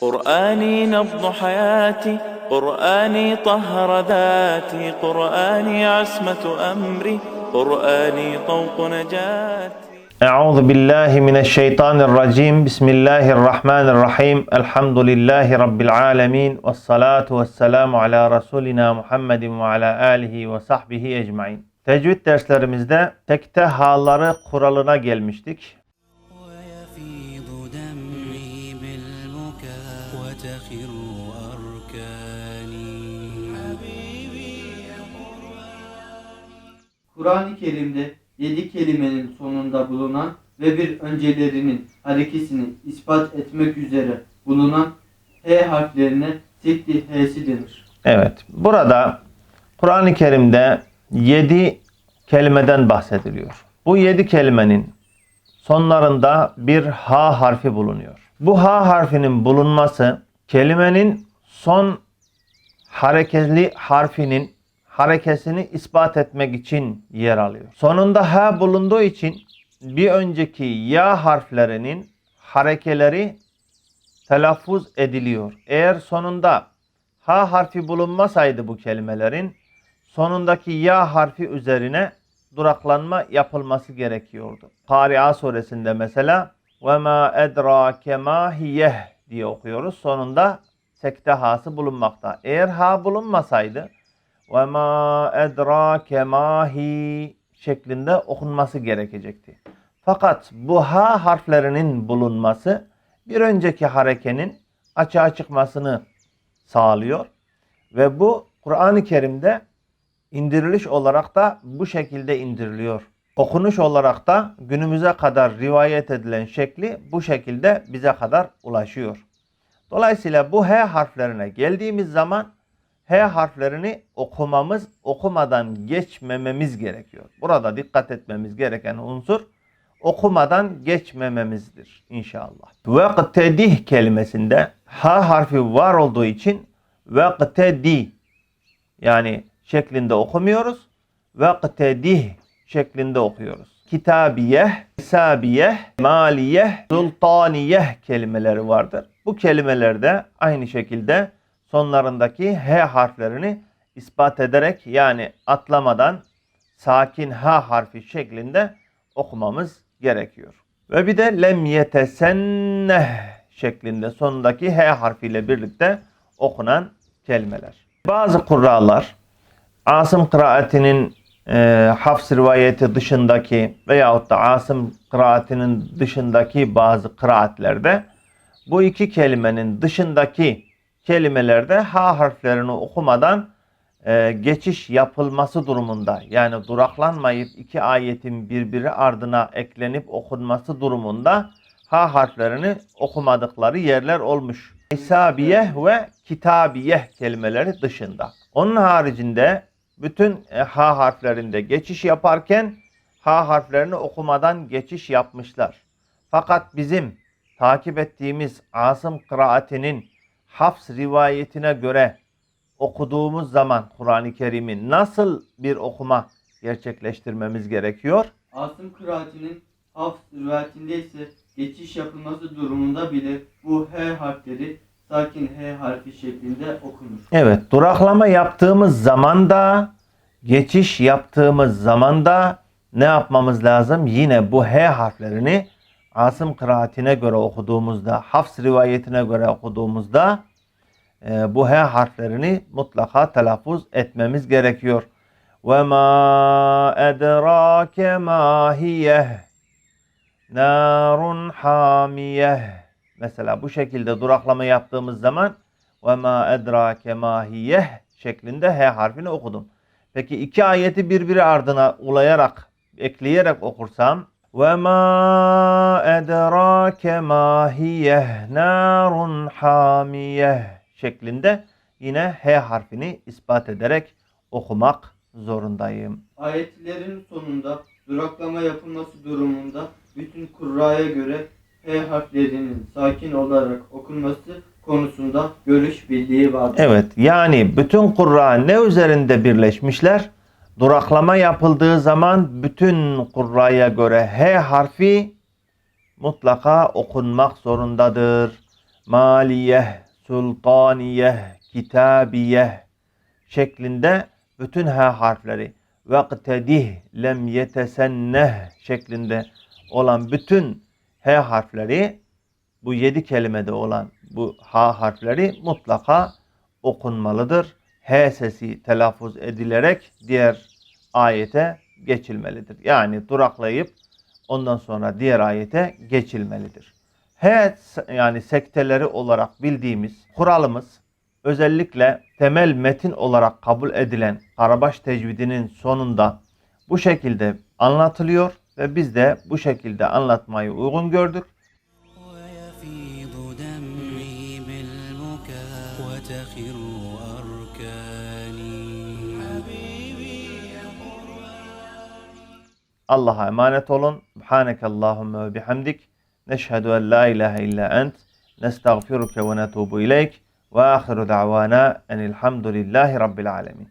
قرآني نبض حياتي قرآني طهر ذاتي قرآني عصمة أمري قرآني طوق نجاتي أعوذ بالله من الشيطان الرجيم بسم الله الرحمن الرحيم الحمد لله رب العالمين والصلاة والسلام على رسولنا محمد وعلى آله وصحبه ecmaîn. Tecvid derslerimizde tekte halları kuralına gelmiştik. Kur'an-ı Kerim'de yedi kelimenin sonunda bulunan ve bir öncelerinin harekesini ispat etmek üzere bulunan H harflerine sekti H'si denir. Evet. Burada Kur'an-ı Kerim'de 7 kelimeden bahsediliyor. Bu 7 kelimenin sonlarında bir H harfi bulunuyor. Bu H harfinin bulunması kelimenin son hareketli harfinin harekesini ispat etmek için yer alıyor. Sonunda H bulunduğu için bir önceki ya harflerinin harekeleri telaffuz ediliyor. Eğer sonunda H harfi bulunmasaydı bu kelimelerin sonundaki ya harfi üzerine duraklanma yapılması gerekiyordu. Kari'a suresinde mesela ve ma edrake ma hiyeh diye okuyoruz. Sonunda sekte hası bulunmakta. Eğer ha bulunmasaydı ve ma edrake ma hi şeklinde okunması gerekecekti. Fakat bu ha harflerinin bulunması bir önceki harekenin açığa çıkmasını sağlıyor. Ve bu Kur'an-ı Kerim'de indiriliş olarak da bu şekilde indiriliyor. Okunuş olarak da günümüze kadar rivayet edilen şekli bu şekilde bize kadar ulaşıyor. Dolayısıyla bu H harflerine geldiğimiz zaman H harflerini okumamız, okumadan geçmememiz gerekiyor. Burada dikkat etmemiz gereken unsur okumadan geçmememizdir inşallah. Veqtedih kelimesinde H harfi var olduğu için veqtedi yani şeklinde okumuyoruz. Veqtedih şeklinde okuyoruz. Kitabiyeh, Sabiyeh, Maliyeh, Sultaniyeh kelimeleri vardır. Bu kelimelerde aynı şekilde sonlarındaki H harflerini ispat ederek yani atlamadan sakin H harfi şeklinde okumamız gerekiyor. Ve bir de lem yetesenneh şeklinde sonundaki H harfiyle birlikte okunan kelimeler. Bazı kurralar Asım kıraatinin e, Hafs rivayeti dışındaki veyahut da Asım kıraatinin dışındaki bazı kıraatlerde bu iki kelimenin dışındaki kelimelerde ha harflerini okumadan e, geçiş yapılması durumunda yani duraklanmayıp iki ayetin birbiri ardına eklenip okunması durumunda ha harflerini okumadıkları yerler olmuş. İsabiyeh ve kitabiyeh kelimeleri dışında. Onun haricinde bütün e, ha harflerinde geçiş yaparken ha harflerini okumadan geçiş yapmışlar. Fakat bizim takip ettiğimiz Asım kıraatinin Hafs rivayetine göre okuduğumuz zaman Kur'an-ı Kerim'i nasıl bir okuma gerçekleştirmemiz gerekiyor? Asım kıraatinin Hafs rivayetinde ise geçiş yapılması durumunda bile bu H harfleri sakin H harfi şeklinde okunur. Evet, duraklama yaptığımız zaman da geçiş yaptığımız zaman da ne yapmamız lazım? Yine bu H harflerini Asım kıraatine göre okuduğumuzda, Hafs rivayetine göre okuduğumuzda e, bu H harflerini mutlaka telaffuz etmemiz gerekiyor. Ve ma edrake ma hiyeh narun hamiyeh Mesela bu şekilde duraklama yaptığımız zaman ve ma edrake ma hiyeh şeklinde H harfini okudum. Peki iki ayeti birbiri ardına ulayarak, ekleyerek okursam ma edrake ma hiyeh narun hamiyeh şeklinde yine H harfini ispat ederek okumak zorundayım. Ayetlerin sonunda duraklama yapılması durumunda bütün kurraya göre H harflerinin sakin olarak okunması konusunda görüş birliği vardır. Evet yani bütün kurra ne üzerinde birleşmişler? Duraklama yapıldığı zaman bütün kurraya göre H harfi mutlaka okunmak zorundadır. maliyeh, sultaniyeh, kitabiyeh şeklinde bütün H harfleri veqtedih lem yetesenneh şeklinde olan bütün H harfleri bu yedi kelimede olan bu H harfleri mutlaka okunmalıdır. H sesi telaffuz edilerek diğer ayete geçilmelidir. Yani duraklayıp ondan sonra diğer ayete geçilmelidir. H yani sekteleri olarak bildiğimiz kuralımız özellikle temel metin olarak kabul edilen Karabaş tecvidinin sonunda bu şekilde anlatılıyor ve biz de bu şekilde anlatmayı uygun gördük. Allah'a emanet olun. Subhaneke Allahümme ve bihamdik. Neşhedü en la ilahe illa ent. Nestağfiruke ve netubu ileyk. Ve ahiru da'vana enilhamdülillahi rabbil alemin.